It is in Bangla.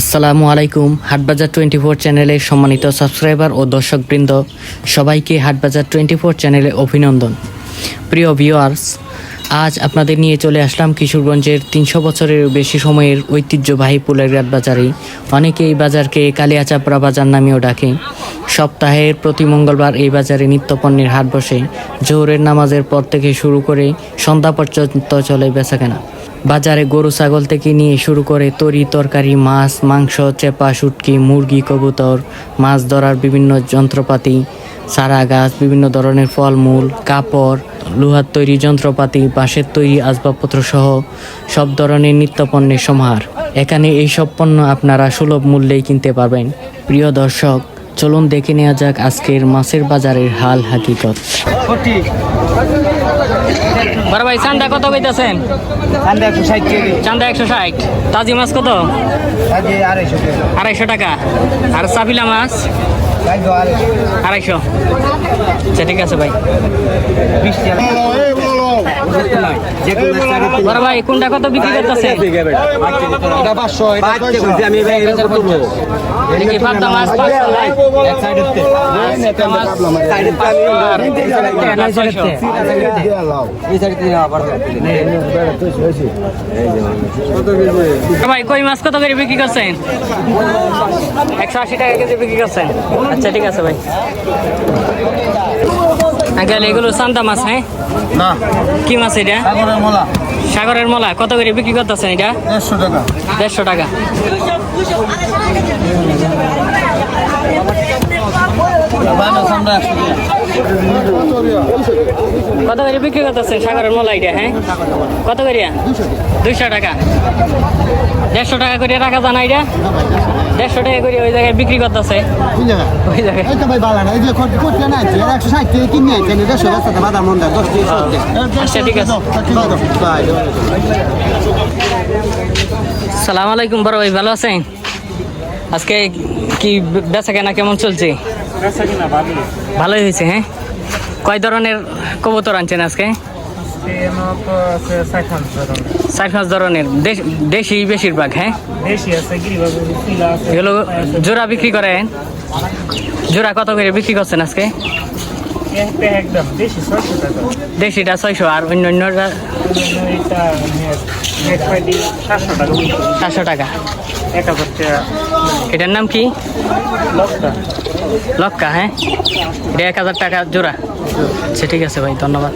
আসসালামু আলাইকুম হাটবাজার টোয়েন্টি ফোর চ্যানেলের সম্মানিত সাবস্ক্রাইবার ও দর্শকবৃন্দ, সবাইকে হাটবাজার টোয়েন্টি ফোর চ্যানেলে অভিনন্দন। প্রিয় ভিউয়ার্স আজ আপনাদের নিয়ে চলে আসলাম কিশোরগঞ্জের তিনশো বছরের বেশি সময়ের ঐতিহ্যবাহী পুলেরঘাট বাজারে। অনেকে এই বাজারকে কালিয়াচাপড়া বাজার নামেও ডাকে। সপ্তাহের প্রতি মঙ্গলবার এই বাজারে নিত্যপণ্যের হাট বসে। জোহরের নামাজের পর থেকে শুরু করে সন্ধ্যা পর্যন্ত চলে বেচাকেনা। বাজারে গরু, ছাগল থেকে নিয়ে শুরু করে তরি, তরকারি, মাছ, মাংস, চেপা, শুটকি, মুরগি, কবুতর, মাছ ধরার বিভিন্ন যন্ত্রপাতি, চারা গাছ, বিভিন্ন ধরনের ফলমূল, কাপড়, লোহার তৈরি যন্ত্রপাতি, বাঁশের তৈরি আসবাবপত্র সহ সব ধরনের নিত্যপণ্যের সমাহার। এখানে এই সব পণ্য আপনারা সুলভ মূল্যেই কিনতে পারবেন। প্রিয় দর্শক চলুন দেখে নেওয়া যাক আজকের মাছের বাজারের হাল হাকিকত। বড় ভাই চান্দা কত কইতাছেন? ঠান্ডা একশো ষাট চান্দা একশো ষাট। তাজি মাছ কত? আড়াইশো টাকা। আর মাছ? আড়াইশো। আচ্ছা ঠিক আছে ভাই। বড় ভাই কোনটা কত বিক্রি করতেছে? এটা পাঁচশো এটা ছয়শো। আমি দেখি পাবদা মাছ? পাঁচশো। ভাই। এক সাইড কই মাছ কত করে বিক্রি করছেন? একশো আশি টাকা কেজি বিক্রি করছেন। আচ্ছা ঠিক আছে ভাই। আঙ্কেল এগুলো সান্তা মাছ হ্যাঁ? না। কি মাছ এটা? সাগরের মলা। সাগরের মলা। কত করে বিক্রি করতেছেন এটা? দেড়শো টাকা। দেড়শো টাকা। কত করে বিক্রি করতেছেন সাগরের মলা হ্যাঁ? কত করে? দুইশো টাকা। দেড়শো টাকা করে রাখা জানা এটা? দেড়শো টাকা করে ওই জায়গায় বিক্রি করতেছে। ওই জায়গায়? আচ্ছা ঠিক আছে। সালাম আলাইকুম বড় ভাই ভালো আছেন? আজকে কি বেচা কেনা কেমন চলছে? ভালোই হয়েছে হ্যাঁ? কয় ধরনের কবুতর আনছেন আজকে? চার পাঁচ ধরনের দেশি বেশিরভাগ হ্যাঁ? এগুলো জোড়া বিক্রি করেন জোড়া কত করে বিক্রি করছেন আজকে? দেশিটা ছয়শো আর অন্য পাইটি সাতশো চারশো টাকা। এক হাজার টাকা। এটার নাম কি? লকটা লক্কা হ্যাঁ? এটা এক হাজার টাকা জোড়া। আচ্ছা ঠিক আছে ভাই ধন্যবাদ।